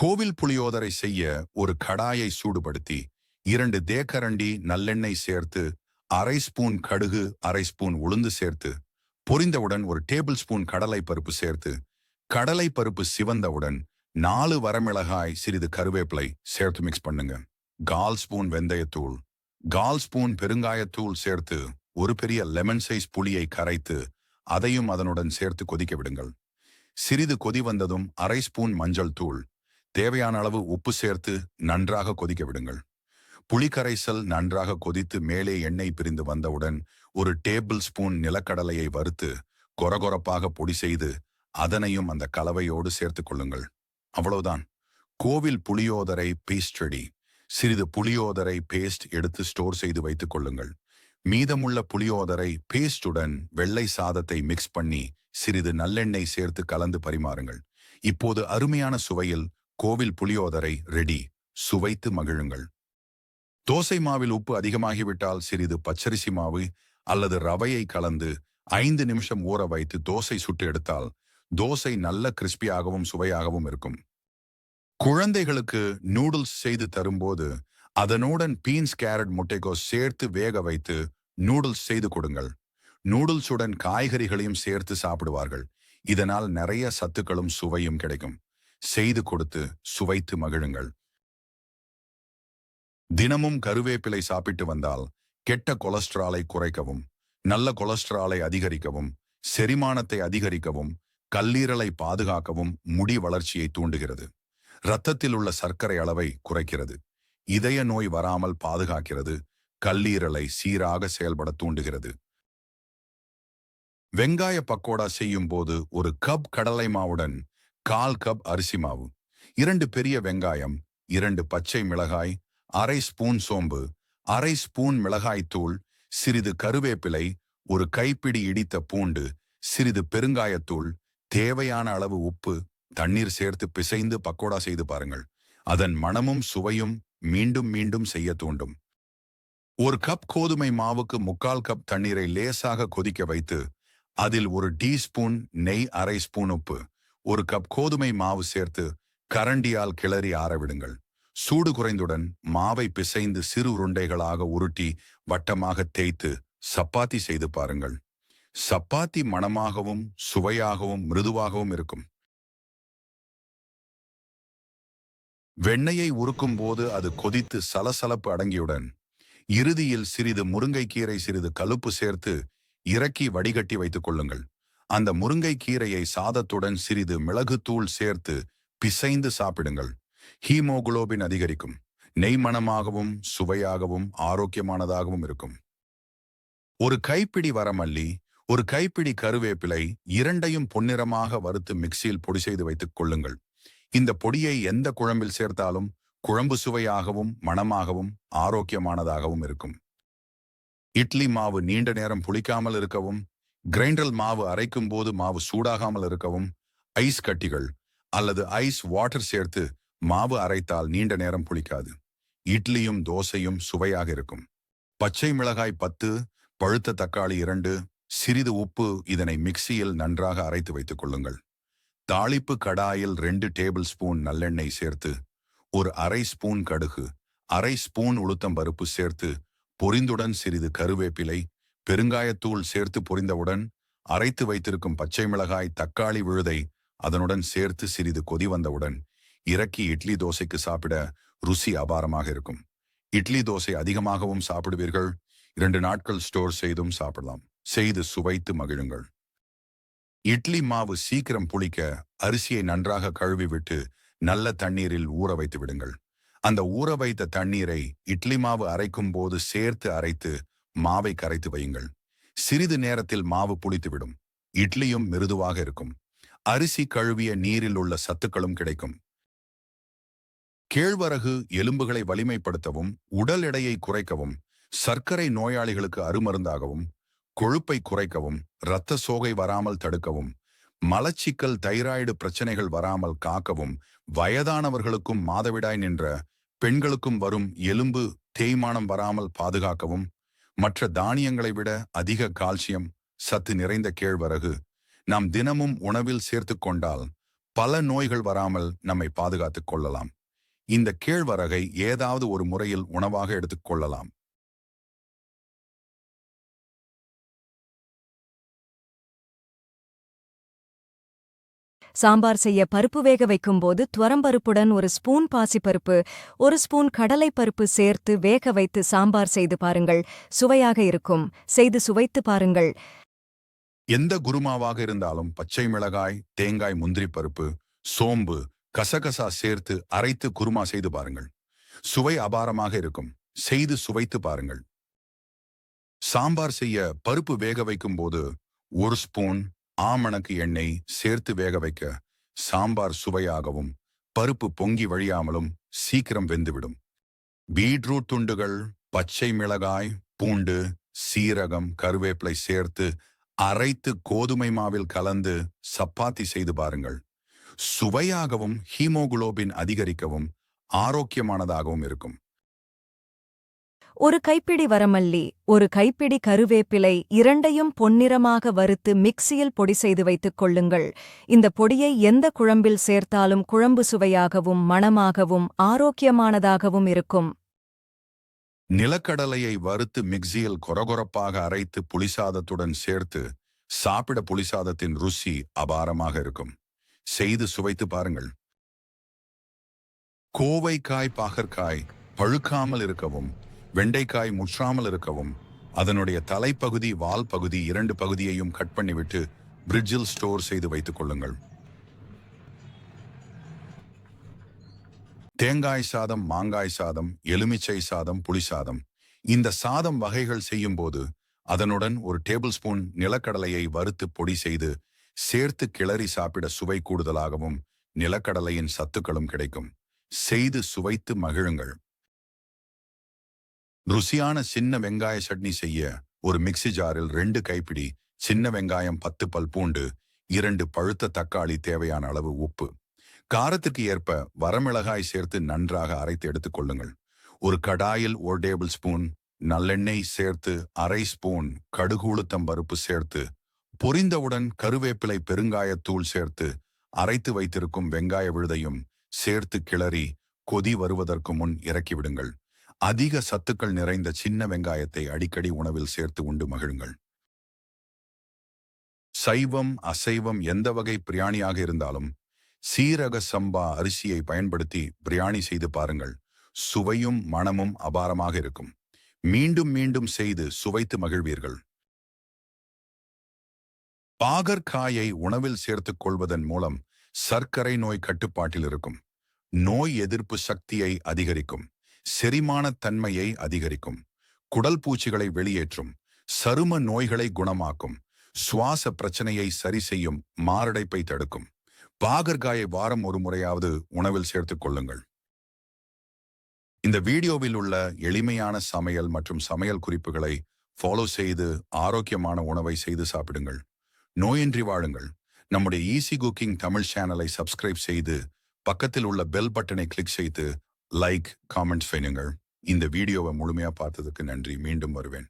கோவில் புளியோதரை செய்ய ஒரு கடாயை சூடுபடுத்தி இரண்டு தேக்கரண்டி நல்லெண்ணெய் சேர்த்து அரை ஸ்பூன் கடுகு அரை ஸ்பூன் உளுந்து சேர்த்து பொரிந்தவுடன் ஒரு டேபிள் ஸ்பூன் கடலை பருப்பு சேர்த்து கடலை பருப்பு சிவந்தவுடன் நாலு வரமிளகாய் சிறிது கருவேப்பிலை சேர்த்து மிக்ஸ் பண்ணுங்க. கால் ஸ்பூன் வெந்தயத்தூள் கால் ஸ்பூன் பெருங்காயத்தூள் சேர்த்து ஒரு பெரிய லெமன் சைஸ் புளியை கரைத்து அதையும் அதனுடன் சேர்த்து கொதிக்க விடுங்கள். சிறிது கொதி வந்ததும் அரை ஸ்பூன் மஞ்சள் தூள் தேவையான அளவு உப்பு சேர்த்து நன்றாக கொதிக்க விடுங்கள். புளிக்கரைசல் நன்றாக கொதித்து மேலே எண்ணெய் பிரிந்து வந்தவுடன் ஒரு டேபிள் ஸ்பூன் நிலக்கடலையை வறுத்து கொரகொரப்பாக பொடி செய்து அதனையும் அந்த கலவையோடு சேர்த்துக் கொள்ளுங்கள். அவ்வளவுதான். கோவில் புளியோதரை பேஸ்ட் சிறிது புளியோதரை பேஸ்ட் எடுத்து ஸ்டோர் செய்து வைத்துக் கொள்ளுங்கள். மீதமுள்ள புளியோதரை பேஸ்டுடன் வெள்ளை சாதத்தை மிக்ஸ் பண்ணி சிறிது நல்லெண்ணெய் சேர்த்து கலந்து பரிமாறுங்கள். இப்போது அருமையான சுவையில் கோவில் புளியோதரை ரெடி சுவைத்து மகிழுங்கள். தோசை மாவில் உப்பு அதிகமாகிவிட்டால் சிறிது பச்சரிசி மாவு அல்லது ரவையை கலந்து ஐந்து நிமிஷம் ஊற வைத்து தோசை சுட்டு எடுத்தால் தோசை நல்ல கிறிஸ்பியாகவும் சுவையாகவும் இருக்கும். குழந்தைகளுக்கு நூடுல்ஸ் செய்து தரும்போது அதனுடன் பீன்ஸ் கேரட் முட்டைக்கோஸ் சேர்த்து வேக வைத்து நூடுல்ஸ் செய்து கொடுங்கள். நூடுல்ஸுடன் காய்கறிகளையும் சேர்த்து சாப்பிடுவார்கள். இதனால் நிறைய சத்துக்களும் சுவையும் கிடைக்கும். செய்து கொடுத்து சுவைத்து மகிழுங்கள். தினமும் கருவேப்பிலை சாப்பிட்டு வந்தால் கெட்ட கொலஸ்ட்ராலை குறைக்கவும் நல்ல கொலஸ்ட்ராலை அதிகரிக்கவும் செரிமானத்தை அதிகரிக்கவும் கல்லீரலை பாதுகாக்கவும் முடி வளர்ச்சியை தூண்டுகிறது. இரத்தத்தில் உள்ள சர்க்கரை அளவை குறைக்கிறது. இதய நோய் வராமல் பாதுகாக்கிறது. கல்லீரலை சீராக செயல்பட தூண்டுகிறது. வெங்காய பக்கோடா செய்யும் போது ஒரு கப் கடலை மாவுடன் கால் கப் அரிசி மாவு இரண்டு பெரிய வெங்காயம் இரண்டு பச்சை மிளகாய் அரை ஸ்பூன் சோம்பு அரை ஸ்பூன் மிளகாய்த்தூள் சிறிது கருவேப்பிலை ஒரு கைப்பிடி இடித்த பூண்டு சிறிது பெருங்காயத்தூள் தேவையான அளவு உப்பு தண்ணீர் சேர்த்து பிசைந்து பக்கோடா செய்து பாருங்கள். அதன் மனமும் சுவையும் மீண்டும் மீண்டும் செய்ய தூண்டும். ஒரு கப் கோதுமை மாவுக்கு முக்கால் கப் தண்ணீரை லேசாக கொதிக்க வைத்து அதில் ஒரு டீஸ்பூன் நெய் அரை ஸ்பூன் உப்பு ஒரு கப் கோதுமை மாவு சேர்த்து கரண்டியால் கிளறி ஆறவிடுங்கள். சூடு குறைந்துடன் மாவை பிசைந்து சிறு உருண்டைகளாக உருட்டி வட்டமாக தேய்த்து சப்பாத்தி செய்து பாருங்கள். சப்பாத்தி மணமாகவும் சுவையாகவும் மிருதுவாகவும் இருக்கும். வெண்ணெயை உருக்கும் போது அது கொதித்து சலசலப்பு அடங்கியுடன் இறுதியில் சிறிது முருங்கைக்கீரை சிறிது கழுப்பு சேர்த்து இறக்கி வடிகட்டி வைத்துக் கொள்ளுங்கள். அந்த முருங்கைக்கீரையை சாதத்துடன் சிறிது மிளகுத்தூள் சேர்த்து பிசைந்து சாப்பிடுங்கள். ஹீமோகுளோபின் அதிகரிக்கும். நெய் மணமாகவும் சுவையாகவும் ஆரோக்கியமானதாகவும் இருக்கும். ஒரு கைப்பிடி வரமல்லி ஒரு கைப்பிடி கருவேப்பிலை இரண்டையும் பொன்னிறமாக வறுத்து மிக்சியில் பொடி செய்து வைத்துக் கொள்ளுங்கள். இந்த பொடியை எந்த குழம்பில் சேர்த்தாலும் குழம்பு சுவையாகவும் மணமாகவும் ஆரோக்கியமானதாகவும் இருக்கும். இட்லி மாவு நீண்ட நேரம் புளிக்காமல் இருக்கவும் கிரைண்டரில் மாவு அரைக்கும் போது மாவு சூடாகாமல் இருக்கவும் ஐஸ் கட்டிகள் அல்லது ஐஸ் வாட்டர் சேர்த்து மாவு அரைத்தால் நீண்ட நேரம் புளிக்காது. இட்லியும் தோசையும் சுவையாக இருக்கும். பச்சை மிளகாய் பத்து பழுத்த தக்காளி இரண்டு சிறிது உப்பு இதனை மிக்சியில் நன்றாக அரைத்து வைத்துக் கொள்ளுங்கள். தாளிப்பு கடாயில் ரெண்டு டேபிள் ஸ்பூன் நல்லெண்ணெய் சேர்த்து ஒரு அரை ஸ்பூன் கடுகு அரை ஸ்பூன் உளுத்தம் பருப்பு சேர்த்து பொரிந்துடன் சிறிது கருவேப்பிலை பெருங்காயத்தூள் சேர்த்து பொரிந்தவுடன் அரைத்து வைத்திருக்கும் பச்சை மிளகாய் தக்காளி விழுதை அதனுடன் சேர்த்து சிறிது கொதி வந்தவுடன் இறக்கி இட்லி தோசைக்கு சாப்பிட ருசி அபாரமாக இருக்கும். இட்லி தோசை அதிகமாகவும் சாப்பிடுவீர்கள். இரண்டு நாட்கள் ஸ்டோர் செய்தும் சாப்பிடலாம். செய்து சுவைத்து மகிழுங்கள். இட்லி மாவு சீக்கிரம் புளிக்க அரிசியை நன்றாக கழுவிவிட்டு நல்ல தண்ணீரில் ஊற வைத்து விடுங்கள். அந்த ஊற வைத்த தண்ணீரை இட்லி மாவு அரைக்கும் போது சேர்த்து அரைத்து மாவை கரைத்து வையுங்கள். சிறிது நேரத்தில் மாவு புளித்துவிடும். இட்லியும் மிருதுவாக இருக்கும். அரிசி கழுவிய நீரில் உள்ள சத்துக்களும் கிடைக்கும். கேழ்வரகு எலும்புகளை வலிமைப்படுத்தவும் உடல் எடையை குறைக்கவும் சர்க்கரை நோயாளிகளுக்கு அருமருந்தாகவும் கொழுப்பை குறைக்கவும் இரத்த சோகை வராமல் தடுக்கவும் மலச்சிக்கல் தைராய்டு பிரச்சனைகள் வராமல் காக்கவும் வயதானவர்களுக்கும் மாதவிடாய் நின்ற பெண்களுக்கும் வரும் எலும்பு தேய்மானம் வராமல் பாதுகாக்கவும் மற்ற தானியங்களை விட அதிக கால்சியம் சத்து நிறைந்த கேழ்வரகு நாம் தினமும் உணவில் சேர்த்து கொண்டால் பல நோய்கள் வராமல் நம்மை பாதுகாத்துக் கொள்ளலாம். இந்த கேழ்வரகை ஏதாவது ஒரு முறையில் உணவாக எடுத்துக்கொள்ளலாம் சாம்பார் செய்ய பருப்பு வேக வைக்கும்போது துவரம்பருப்புடன் ஒரு ஸ்பூன் பாசிப்பருப்பு ஒரு ஸ்பூன் கடலைப்பருப்பு சேர்த்து வேக வைத்து சாம்பார் செய்து பாருங்கள். சுவையாக இருக்கும். செய்து சுவைத்து பாருங்கள். எந்த குருமாவாக இருந்தாலும் பச்சை மிளகாய் தேங்காய் முந்திரி பருப்பு சோம்பு கசகசா சேர்த்து அரைத்து குருமா செய்து பாருங்கள். சுவை அபாரமாக இருக்கும். செய்து சுவைத்து பாருங்கள். சாம்பார் செய்ய பருப்பு வேக வைக்கும் போது ஒரு ஸ்பூன் ஆமணக்கு எண்ணெய் சேர்த்து வேக வைக்க சாம்பார் சுவையாகவும் பருப்பு பொங்கி வழியாமலும் சீக்கிரம் வெந்துவிடும். பீட்ரூட் துண்டுகள் பச்சை மிளகாய் பூண்டு சீரகம் கருவேப்பிலை சேர்த்து அரைத்து கோதுமை மாவில் கலந்து சப்பாத்தி செய்து பாருங்கள். சுவையாகவும் ஹீமோகுளோபின் அதிகரிக்கவும் ஆரோக்கியமானதாகவும் இருக்கும். ஒரு கைப்பிடி வரமல்லி ஒரு கைப்பிடி கருவேப்பிலை இரண்டையும் பொன்னிறமாக வறுத்து மிக்சியில் பொடி செய்து வைத்துக் கொள்ளுங்கள். இந்த பொடியை எந்த குழம்பில் சேர்த்தாலும் குழம்பு சுவையாகவும் மணமாகவும் ஆரோக்கியமானதாகவும் இருக்கும். நிலக்கடலையை வறுத்து மிக்சியில் கொரகொரப்பாக அரைத்து புளிசாதத்துடன் சேர்த்து சாப்பிட புளிசாதத்தின் ருசி அபாரமாக இருக்கும். செய்து சுவைத்து பாருங்கள். கோவைக்காய் பாகற்காய் பழுக்காமல் இருக்கவும் வெண்டைக்காய் முற்றாமல் இருக்கவும் அதனுடைய தலைப்பகுதி வால் பகுதி இரண்டு பகுதியையும் கட் பண்ணிவிட்டு பிரிட்ஜில் ஸ்டோர் செய்து வைத்துக் கொள்ளுங்கள். தேங்காய் சாதம் மாங்காய் சாதம் எலுமிச்சை சாதம் புளி சாதம். இந்த சாதம் வகைகள் செய்யும் போது அதனுடன் ஒரு டேபிள் ஸ்பூன் நிலக்கடலையை வறுத்து பொடி செய்து சேர்த்து கிளறி சாப்பிட சுவை கூடுதலாகவும் நிலக்கடலையின் சத்துக்களும் கிடைக்கும். செய்து சுவைத்து மகிழுங்கள். ருசியான சின்ன வெங்காய சட்னி செய்ய ஒரு மிக்சி ஜாரில் ரெண்டு கைப்பிடி சின்ன வெங்காயம் பத்து பல் பூண்டு இரண்டு பழுத்த தக்காளி தேவையான அளவு உப்பு. காரத்துக்கு ஏற்ப வரமிளகாய் சேர்த்து நன்றாக அரைத்து எடுத்துக் கொள்ளுங்கள். ஒரு கடாயில் ஒரு டேபிள் ஸ்பூன் நல்லெண்ணெய் சேர்த்து அரை ஸ்பூன் கடுகு உளுத்தம் பருப்பு சேர்த்து பொரிந்தவுடன் கருவேப்பிலை பெருங்காயத்தூள் சேர்த்து அரைத்து வைத்திருக்கும் வெங்காய விழுதையும் சேர்த்து கிளறி கொதி வருவதற்கு முன் இறக்கிவிடுங்கள் அதிக சத்துக்கள் நிறைந்த சின்ன வெங்காயத்தை அடிக்கடி உணவில் சேர்த்து உண்டு மகிழுங்கள். சைவம் அசைவம் எந்த வகை பிரியாணியாக இருந்தாலும் சீரக சம்பா அரிசியை பயன்படுத்தி பிரியாணி செய்து பாருங்கள். சுவையும் மணமும் அபாரமாக இருக்கும். மீண்டும் மீண்டும் செய்து சுவைத்து மகிழ்வீர்கள். பாகற்காயை உணவில் சேர்த்துக் கொள்வதன் மூலம் சர்க்கரை நோய் கட்டுப்பாட்டில் இருக்கும். நோய் எதிர்ப்பு சக்தியை அதிகரிக்கும். செரிமான தன்மையை அதிகரிக்கும். குடல் பூச்சிகளை வெளியேற்றும். சரும நோய்களை குணமாக்கும். சுவாச பிரச்சனையை சரி செய்யும் மாரடைப்பை தடுக்கும். பாகற்காயை வாரம் ஒரு முறையாவது உணவில் சேர்த்துக் கொள்ளுங்கள். இந்த வீடியோவில் உள்ள எளிமையான சமையல் மற்றும் சமையல் குறிப்புகளை ஃபாலோ செய்து ஆரோக்கியமான உணவை செய்து சாப்பிடுங்கள். நோயின்றி வாழுங்கள். நம்முடைய ஈஸி குக்கிங் தமிழ் சேனலை சப்ஸ்கிரைப் செய்து பக்கத்தில் உள்ள பெல் பட்டனை கிளிக் செய்து லைக் காமெண்ட்ஸ் செய்யுங்கள் இந்த வீடியோவை முழுமையா பார்த்ததுக்கு நன்றி. மீண்டும் வருவேன்.